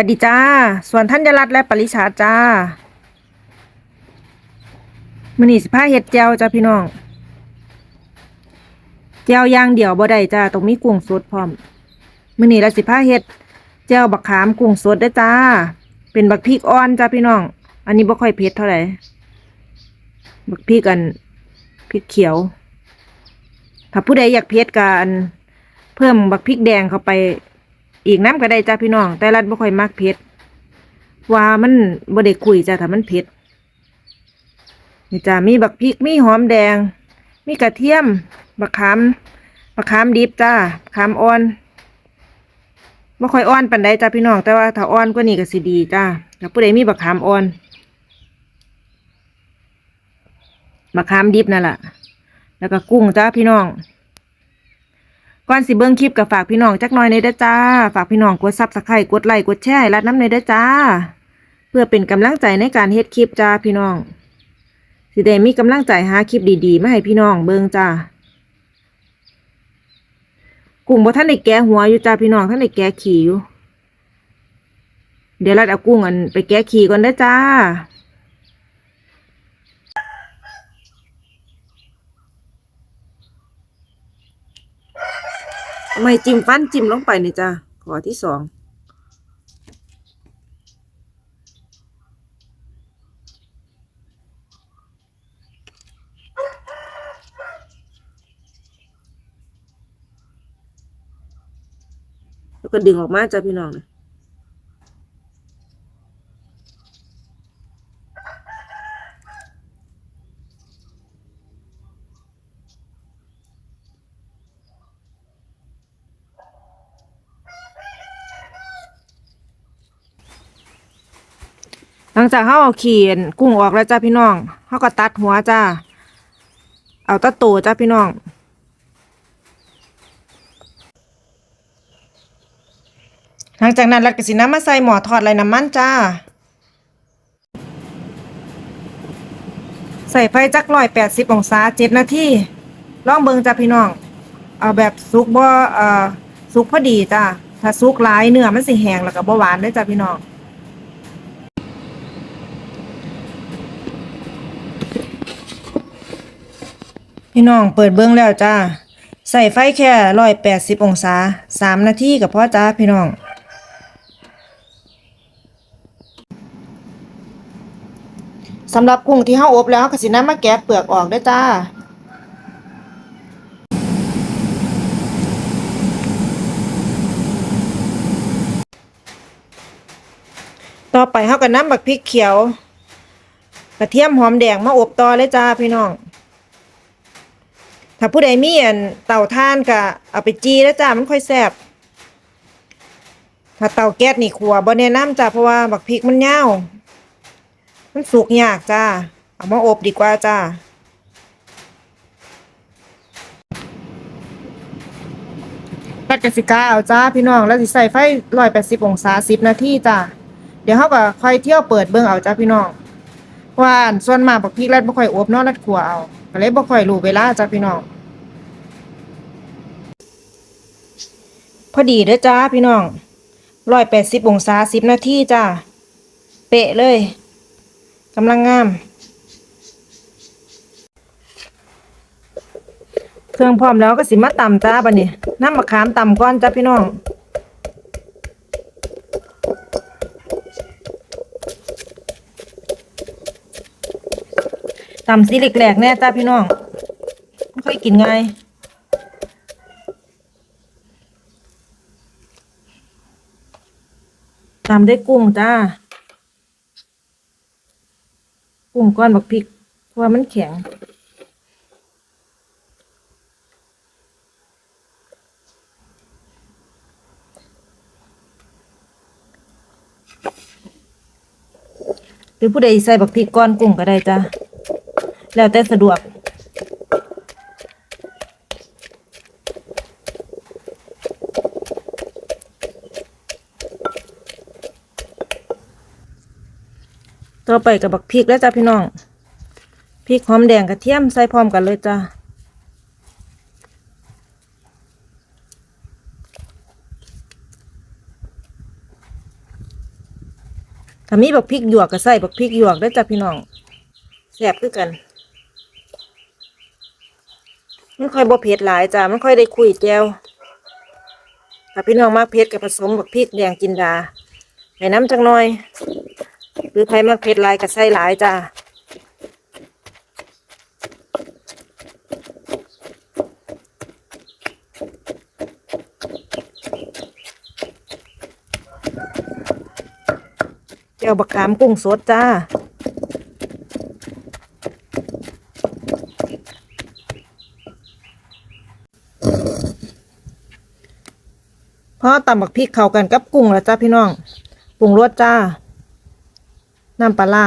วัสดีจ้า ส่วนธัญรัตและปริชาจ้ามือนี้สิพาเฮ็ดแจวจ้าพี่น้องแจวอย่างเดี่ยวบ่ได้จ้าต้องมีกุ้งสดพร้อมมือนี้เราสิพาเฮ็ดแจวบักขามกุ้งสดเด้จ้า เป็นบักพริกอ่อนจ้าพี่น้อง อันนี้บ่ค่อยเผ็ดเท่าไหร่บักพริกอันพริกเขียว ถ้าผู้ใดอยากเผ็ดกันเพิ่มบักพริกแดงเข้าไป อีกน้ำก็ได้จ้าพี่น้อง แต่รัดบ่ค่อยมักเผ็ดว่ามันบ่ได้คุยจ้าถ้ามันเผ็ดนี่จ้ามีบักพริกมีหอมแดง มีกระเทียมบักขามบักขามดิบจ้าขามอ่อนบ่ค่อยอ่อนปานใดจ้าพี่น้อง แต่ว่าถ้าอ่อนกว่านี้ก็สิดีจ้าถ้าผู้ใดมีบักขามอ่อนบักขามดิบนั่นแหละแล้วก็กุ้งจ้าพี่น้อง ก่อนสิเบิ่งคลิปกับฝากพี่น้องจักหน่อยในเด้อจ้า ฝากพี่น้องกดซับสไครต์กดไลค์กดแชร์รัดน้ำในเด้อจ้า เพื่อเป็นกำลังใจในการเฮ็ดคลิปจ้าพี่น้อง สิได้มีกำลังใจหาคลิปดีๆมาให้พี่น้องเบิ่งจ้ากุ้งบ่ท่านได้แกะหัวอยู่จ้าพี่น้องท่านได้แกะขี่อยู่ เดี๋ยวรัดเอากุ้งอันไปแกะขี่ก่อนเด้อจ้า ไม่จิ้มฟันจิ้มลงไปนี่จ้าขอที่สองแล้วก็ดึงออกมาจ้าพี่น้องนะ หลังจากเขาเอาขีนกุ้งออกแล้วจ้าพี่น้องเขาก็ตัดหัวจ้าเอาตะโตจ้าพี่น้องหลังจากนั้นรัดกระสิน้ำมาใส่หมอทอดไรน้ำมันจ้า ใส่ไฟจักร้อยแปดสิบองศาเจ็ดนาทีลองเบิงจ้าพี่น้อง เอาแบบสุกบ่เอ่อสุกพอดีจ้าถ้าสุกหลายเนื้อมันสิแห้งแล้วก็บ่หวานเลยจ้าพี่น้อง พี่น้องเปิดเบิ้องแล้วจ้าใส่ไฟแค่ร้อยแปดสิบองศาสามนาทีกับพ่อจ้าพี่น้อง สำหรับกุ้งที่เฮาอบแล้วก็สิน้ำมาแกะเปลือกออกเด้จ้าต่อไปเฮาก็น้ำบักพริกเขียว กระเทียมหอมแดงมาอบต่อเลยจ้าพี่น้อง ถ้าผู้ใดมีอันเตาถ่านก็เอาไปจีแล้วจ้ามันค่อยแซ่บถ้าเตาแก๊สนี่ขัวบ่แนะนำจ้าเพราะว่าบักพริกมันยาวมันสุกยากจ้าเอามาอบดีกว่าจ้ากัดกสิกาเอาจ้าพี่น้องแล้วสิใส่ไฟร้อยแปดสิบองศาสิบนาทีจ้าเดี๋ยวเขาก็ค่อยเที่ยวเปิดเบิ่งเอาจ้าพี่น้องว่าอันส่วนมาบักพริกรัดบ่ค่อยอบนาะรัดขัวเอา ก็เลยบ่ค่อยรู้เวลาจ้าพี่น้องพอดีเด้อจ้าพี่น้องร้อยแปดสิบองศาสิบนาทีจ้าเป๊ะเลยกำลังงาม เครื่องพร้อมแล้วก็สิมาตำจ้าบัดนี้น้ำมะขามตำก้อนจ้าพี่น้อง ตำสีเหล็กๆแน่จ้าพี่น้องไม่ค่อยกินง่ายตำได้กุ้งจ้า กุ้งก้อนบักพริก เพราะว่ามันแข็งหรือผู้ใดใส่บักพริกก้อนกุ้งก็ได้จ้า แล้วแต่สะดวก ต่อไปกับบักพริกแล้วจ้าพี่น้องพริกหอมแดงกระเทียมใส่พร้อมกันเลยจ้าถ้ามีบักพริกหยวกก็ใส่บักพริกหยวกได้จ้ะพี่น้องแซ่บคือกัน มันค่อยบ่เผ็ดหลายจ้ะมันค่อยได้คุยแจวถ้าพี่น้องมากเผ็ดก็ผสมบักพริกแดงจินดาให้น้ำจังหน่อย หรือใครมากเผ็ดหลายก็ใส่หลายจ้ะแจวบักขามกุ้งสดจ้า พอตำบักพริกเข้ากันกับกุ้งแล้วจ้าพี่น้องปรุงรสจ้า น้ำปลาร้า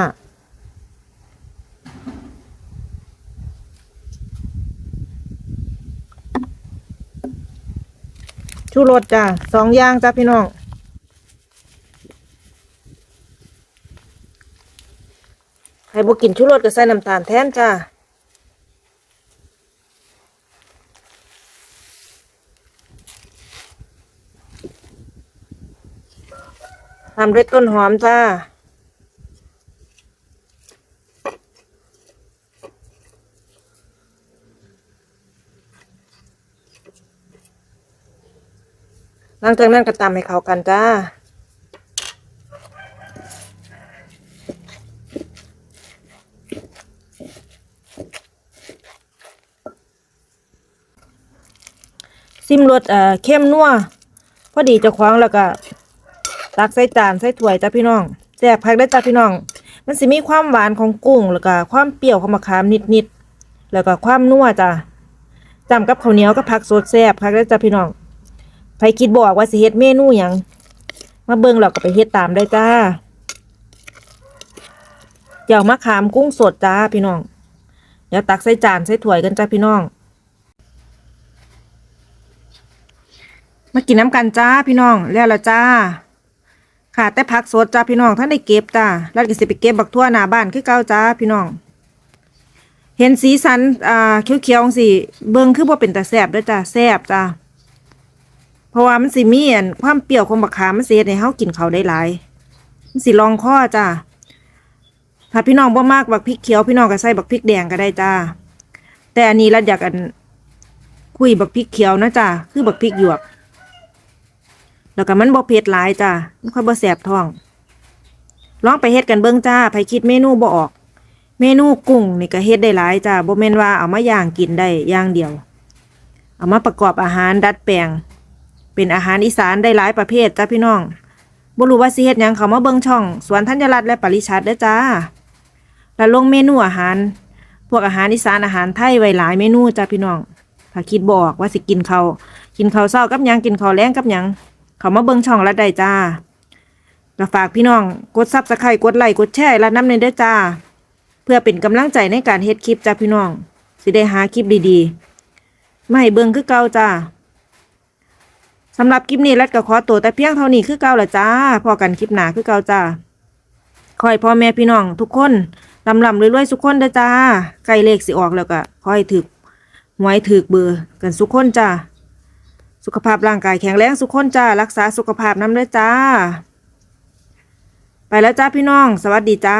ชูรสจ้าสองอย่างจ้าพี่น้องใครบ่กินชูรสก็ใส่น้ำตาลแทนจ้า ทำด้วยต้นหอมจ้า หลังจากนั้นก็ตำให้เขากันจ้าซิมรสเอ่อเข้มนัวพอดีจะคว้าของแล้วก็ ตักใส่จานใส่ถ้วยจ้าพี่น้องแซ่บพักได้จ้าพี่น้อง มันสิมีความหวานของกุ้งแล้วก็ความเปรี้ยวของมะขามนิดๆแล้วก็ความนัวจ้าจำกับข้าวเหนียวกับผักสดแซ่บพักได้จ้าพี่น้องใครคิดบอกว่าสิเฮ็ดเมนูหยังมาเบิ่งแล้วก็ไปเฮ็ดตามได้จ้าเจียวมะขามกุ้งสดจ้าพี่น้องเดี๋ยวตักใส่จานใส่ถ้วยกันจ้าพี่น้องมากินน้ำกันจ้าพี่น้องแล้วละจ้า ค่ะ แต่ผักสดจ้าพี่น้องท่านได้เก็บจ้าแล้วก็สิไปเก็บบักทั่วหน้าบ้านคือเก่าจ้าพี่น้อง เห็นสีสันอ่าเขียวๆสิเบิ่งคือบ่เป็นแตาแซ่บด้อจ้าแซ่บจ้าเพราะว่ามันสิมีอันความเปรี้ยวของบักขามมันเฮ็ดให้เฮากินเขาได้หลายมันสิรองคอจ้าถ้าพี่น้องบ่มากบักพริกเขียวพี่น้องก็ใส่บักพริกแดงก็ได้จ้าแต่อันนี้รัดอยากอันคุยบักพริกเขียวนะจ้าคือบักพริกหยวก แล้วก็มันบ่เผ็ดหลายจ้ามันค่อยบ่แสบท้อง ลองไปเฮ็ดกันเบิ่งจ้าไผคิดเมนูบ่ออก เมนูกุ้งนี่ก็เฮ็ดได้หลายจ้าบ่แม่นว่าเอามาย่างกินได้อย่างเดียว เอามาประกอบอาหารดัดแปลง เป็นอาหารอีสานได้หลายประเภทจ้าพี่น้องบ่รู้ว่าสิเฮ็ดหยังเขามาเบิ่งช่อง สวนธัญรัตน์และปริชัดเด้อจ้า แล้วลงเมนูอาหาร พวกอาหารอีสานอาหารไทยไว้หลายเมนูจ้าพี่น้อง ถ้าคิดบอกว่าสิกินเขากินข้าวเช้ากับหยังกินข้าวแลงกับหยัง เขามาเบิ่งช่องละได้จ้าก็ฝากพี่น้องกดซับสไครต์กดไลค์กดแชร์และน้ำในเด้อจ้า เพื่อเป็นกำลังใจในการเฮ็ดคลิปจ้าพี่น้อง สิได้หาคลิปดีๆ ไมาให้เบิ่งคือเก่าจ้าสำหรับคลิปนี้รัดก็ขอตัวแต่เพียงเท่านี้คือเก่าละจ้า พอกันคลิปหนาคือเก่าจ้าขอให้พ่อแม่พี่น้องทุกคนลำลำรวยๆสุกคนเด้อจ้าใกล้เลขสิออกแล้วก็ขอให้ถึกหวยถึกเบอร์กันสุกคนจ้า สุขภาพร่างกายแข็งแรงสุขคนจ้า รักษาสุขภาพน้ำด้วยจ้า ไปแล้วจ้าพี่น้อง สวัสดีจ้า